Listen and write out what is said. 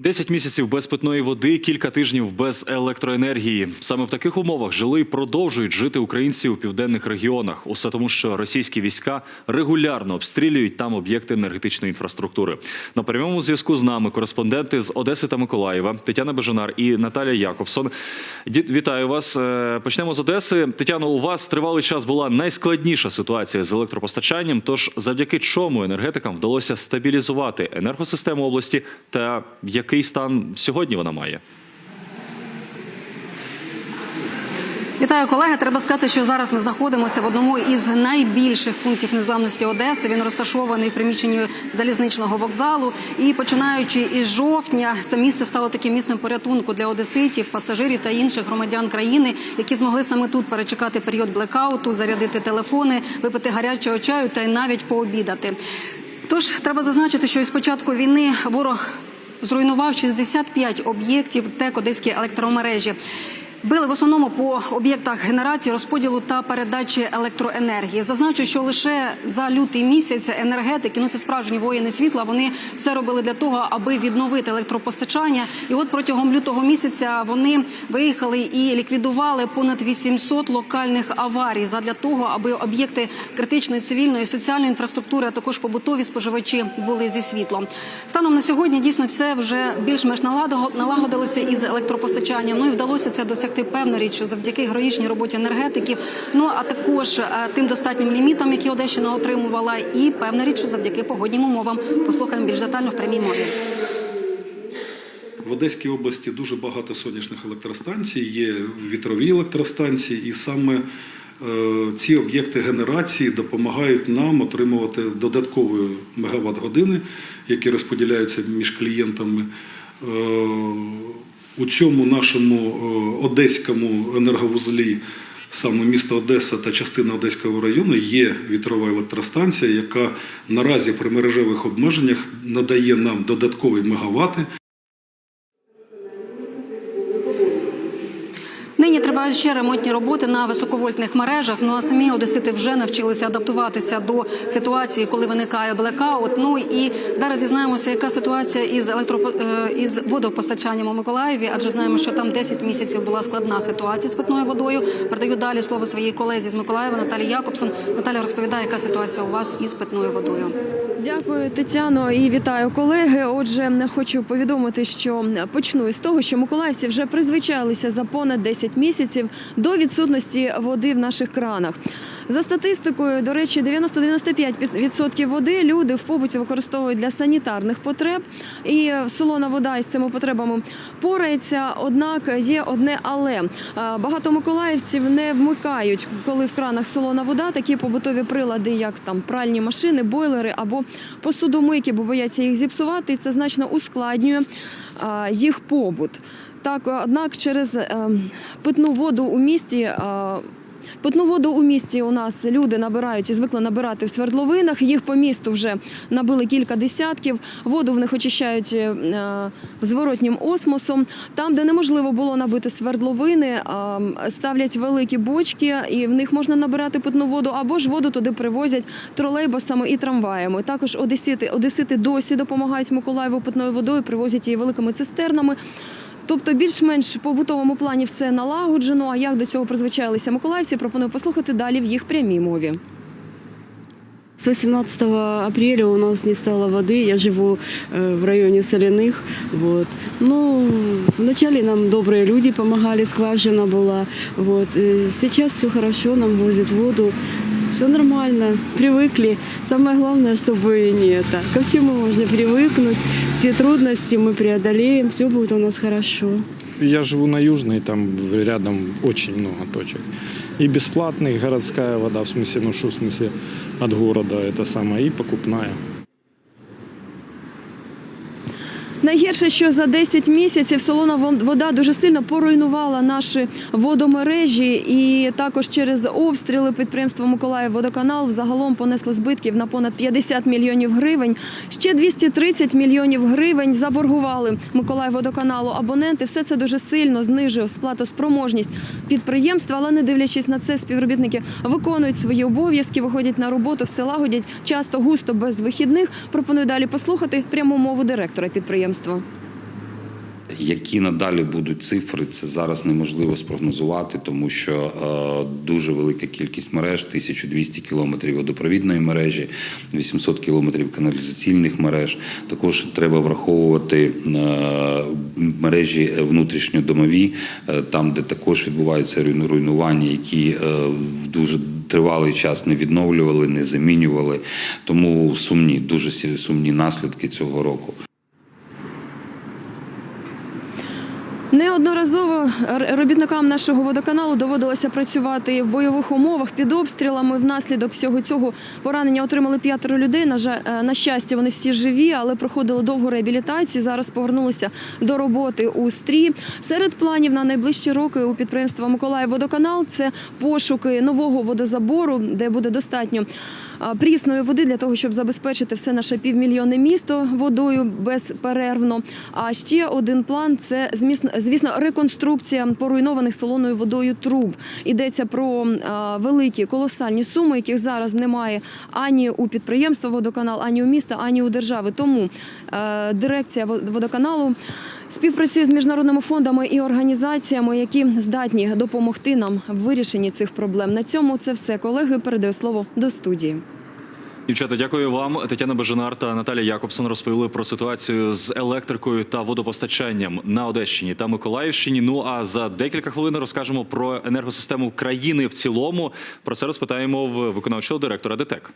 Десять місяців без питної води, кілька тижнів без електроенергії. Саме в таких умовах жили і продовжують жити українці у південних регіонах. Усе тому, що російські війська регулярно обстрілюють там об'єкти енергетичної інфраструктури. На прямому зв'язку з нами кореспонденти з Одеси та Миколаєва Тетяна Бежанар і Наталя Якобсон. Вітаю вас. Е, Почнемо з Одеси. Тетяно, у вас тривалий час була найскладніша ситуація з електропостачанням. Тож завдяки чому енергетикам вдалося стабілізувати енергосистему області та який стан сьогодні вона має? Вітаю, колеги. Треба сказати, що зараз ми знаходимося в одному із найбільших пунктів незламності Одеси. Він розташований в приміщенні залізничного вокзалу. І починаючи із жовтня, це місце стало таким місцем порятунку для одеситів, пасажирів та інших громадян країни, які змогли саме тут перечекати період блекауту, зарядити телефони, випити гарячого чаю та навіть пообідати. Тож треба зазначити, що із початку війни ворог зруйнував 65 об'єктів ТЕК Одеської електромережі. Били в основному по об'єктах генерації, розподілу та передачі електроенергії. Зазначу, що лише за лютий місяць енергетики, ну це справжні воїни світла. Вони все робили для того, аби відновити електропостачання. І от протягом лютого місяця вони виїхали і ліквідували понад 800 локальних аварій задля того, аби об'єкти критичної цивільної соціальної інфраструктури, а також побутові споживачі були зі світлом. Станом на сьогодні дійсно все вже більш-менш налагодилося із електропостачанням. Ну і вдалося це досягти певна річ, що завдяки героїчній роботі енергетиків. Ну а також е, тим достатнім лімітам, які Одещина отримувала, і певна річ, що завдяки погоднім умовам. Послухаємо більш детально в прямій мові. В Одеській області дуже багато сонячних електростанцій, є вітрові електростанції, і саме е, ці об'єкти генерації допомагають нам отримувати додаткові мегаватт-години, які розподіляються між клієнтами. У цьому нашому е, одеському енерговузлі, саме місто Одеса та частина Одеського району, є вітрова електростанція, яка наразі при мережевих обмеженнях надає нам додаткові мегавати. Нині тривають ще ремонтні роботи на високовольтних мережах. Ну а самі одесити вже навчилися адаптуватися до ситуації, коли виникає блекаут. Ну і зараз дізнаємося, яка ситуація із електро е, із водопостачанням у Миколаєві, адже знаємо, що там 10 місяців була складна ситуація з питною водою. Передаю далі слово своїй колезі з Миколаєва Наталі Якобсон. Наталя розповідає, яка ситуація у вас із питною водою. Дякую, Тетяно, і вітаю колеги. Отже, хочу повідомити, що почну із того, що миколаївці вже призвичайлися за понад 10 місяців до відсутності води в наших кранах. За статистикою, до речі, 90-95% води люди в побуті використовують для санітарних потреб, і солона вода із цими потребами порається. Однак є одне але багато миколаївців не вмикають, коли в кранах солона вода, такі побутові прилади, як там пральні машини, бойлери або посудомийки, бо бояться їх зіпсувати, і це значно ускладнює їх побут. Так, однак через е, питну воду у місті. Е, Питну воду у місті у нас люди набирають і звикли набирати в свердловинах. Їх по місту вже набили кілька десятків. Воду в них очищають е, зворотнім осмосом. Там, де неможливо було набити свердловини, е, ставлять великі бочки, і в них можна набирати питну воду, або ж воду туди привозять тролейбусами і трамваями. Також одесити досі допомагають Миколаєву питною водою, привозять її великими цистернами. Тобто, більш-менш в побутовому плані все налагоджено. А як до цього призвичайлися миколаївці, пропоную послухати далі в їх прямій мові. С 18 апреля у нас не стало воды, я живу э, в районе Соляных. Вот. Ну, вначале нам добрые люди помогали, скважина была. Вот. И сейчас все хорошо, нам возят воду. Все нормально, привыкли. Самое главное, чтобы не это. Ко всему можно привыкнуть. Все трудности мы преодолеем, все будет у нас хорошо. Я живу на Южной, там рядом очень много точек. И бесплатная городская вода, в смысле, ну что в смысле, от города это самое, и покупная. Найгірше, що за 10 місяців солона вода дуже сильно поруйнувала наші водомережі, і також через обстріли підприємства Миколаїв водоканал загалом понесло збитків на понад 50 мільйонів гривень. Ще 230 мільйонів гривень заборгували Миколаїв водоканалу абоненти. Все це дуже сильно знижує сплатоспроможність підприємства, але не дивлячись на це, співробітники виконують свої обов'язки, виходять на роботу, все лагодять часто густо без вихідних. Пропоную далі послухати пряму мову директора підприємства. Які надалі будуть цифри, це зараз неможливо спрогнозувати, тому що е, дуже велика кількість мереж, 1200 кілометрів водопровідної мережі, 800 кілометрів каналізаційних мереж. Також треба враховувати е, мережі внутрішньодомові, е, там, де також відбуваються руйнування, які в дуже тривалий час не відновлювали, не замінювали. Тому сумні, дуже сумні наслідки цього року. Неодноразово робітникам нашого водоканалу доводилося працювати в бойових умовах під обстрілами. Внаслідок всього цього поранення отримали п'ятеро людей. На жаль, е, на щастя, вони всі живі, але проходили довгу реабілітацію. Зараз повернулися до роботи у стрі. Серед планів на найближчі роки у підприємства Миколаїв водоканал це пошуки нового водозабору, де буде достатньо прісної води для того, щоб забезпечити все наше півмільйонне місто водою безперервно. А ще один план це змісно- звісно реконструкція поруйнованих солоною водою труб. Йдеться про великі колосальні суми, яких зараз немає ані у підприємства водоканал, ані у міста, ані у держави. Тому е, дирекція Во- водоканалу. Співпрацює з міжнародними фондами і організаціями, які здатні допомогти нам в вирішенні цих проблем. На цьому це все. Колеги передаю слово до студії. Дівчата, дякую вам. Тетяна Бежанар та Наталя Якобсон розповіли про ситуацію з електрикою та водопостачанням на Одещині та Миколаївщині. Ну а за декілька хвилин розкажемо про енергосистему країни в цілому. Про це розпитаємо в виконавчого директора ДТЕК.